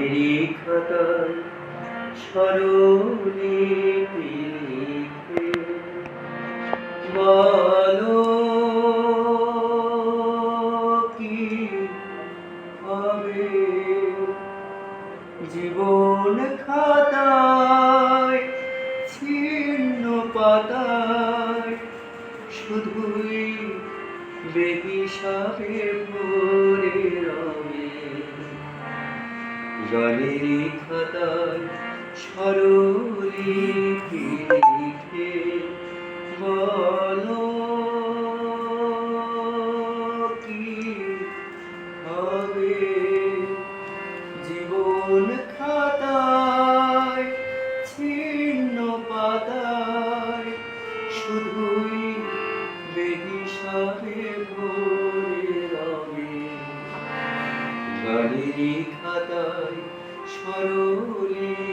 গানেরই খাতায় স্মরণে বলো কি হবে? জীবন খাতায় ছিন্ন পাতায় শুধুই বেহিসাবে ভরে গানেরই খাতায় স্মরণে লিখে বলো কি হবে? জীবন খাতায় ছিন্ন পাতায় শুধুই বেহিসাবে ভরে। খাতায় স্মরণে